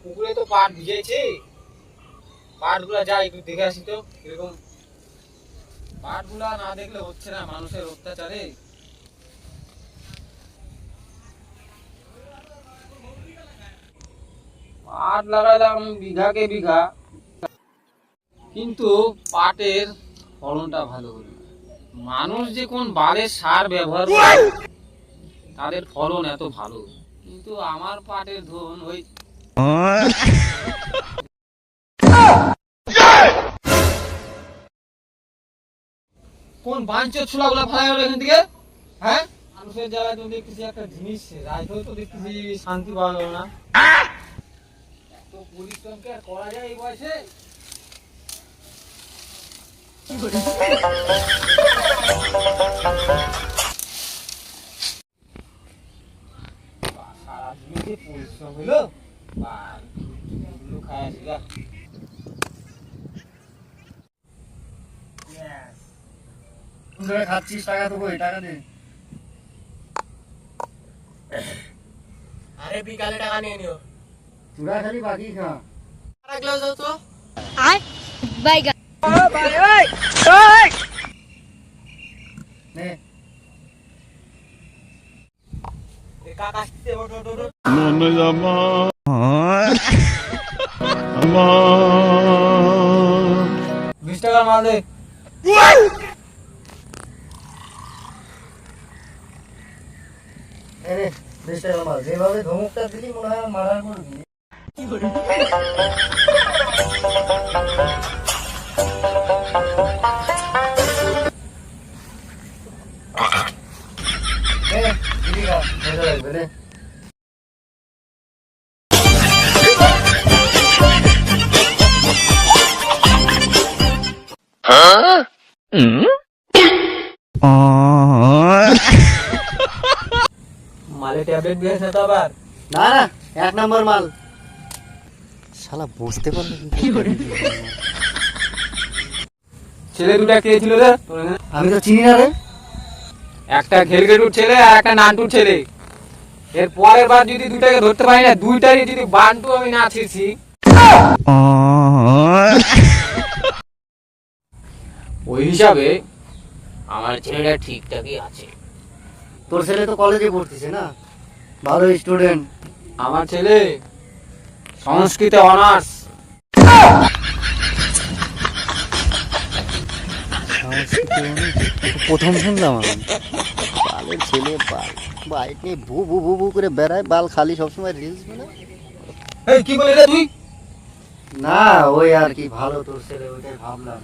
পুকুরে তো পাট ভিজেছে। পাটগুলা যাই একটু দেখে আসি তো, কীরকম। পাটগুলা না দেখলে হচ্ছে না মানুষের অত্যাচারে। পাট লাগালাম বিঘাকে বিঘা। কিন্তু পাটের ফলনটা ভালো হলো মানুষ যে কোন বালের সার ব্যবহার করে, তাদের ফলন এত ভালো। কিন্তু আমার পাটের ধন ওই কোন বাঞ্চের ছোলাগুলা ফেলাই হলো এখান থেকে? হ্যাঁ? মানুষের জ্বালায় তো দেখতেছি একটা জিনিস, রাইতেও তো দেখতেছি শান্তি পাওয়া গেল না। এত পরিশ্রম কি করা যায় এই বয়সে? সারা দিনে যে পরিশ্রম হলো আর এগুলো খায় আসি গা। ধরে খাচ্ছিস টাকা তো কই টাকা দে আরে বিকালে টাকা নিয়ে নিও তোরা খালি বাকি খা রাখলেও যাও তো বাইগা নে কাকা আসতে ওঠ ওঠ ওঠ বিশ টাকার মাল দে মাল। যেভাবে ধমকটা দিলি মনে হয় মারার করবি নে, দিদি খা, মজা মালে ট্যাবলেট দিয়েছে তো আবার। না না এক নাম্বার মাল। শালা বুঝতে পারল কি করে? ছেলে দুটা কে ছিল রে? আমি তো চিনি না রে। একটা ঘেলগেটুর ছেলে আর একটা নান্টুর ছেলে। এর পরের বার যদি দুইটাকে ধরতে পারি না দুইটারই যদি বান্টু আমি না ছিছি ওই হিসাবে আমার ছেলেটা ঠিকঠাকই আছে। তোর ছেলে তো কলেজে পড়তেছে না? ভালো স্টুডেন্ট আমার ছেলে সংস্কৃত অনার্স। প্রথম শুনলাম আমি। বালের ছেলে বাল। বাইক নিয়ে ভু ভু ভু ভু করে বেড়ায় বাল খালি সবসময় রিলস বানায়। এই কি বলি রে তুই? না ওই আর কি ভালো তোর ছেলে ওইটাই ভাবলাম।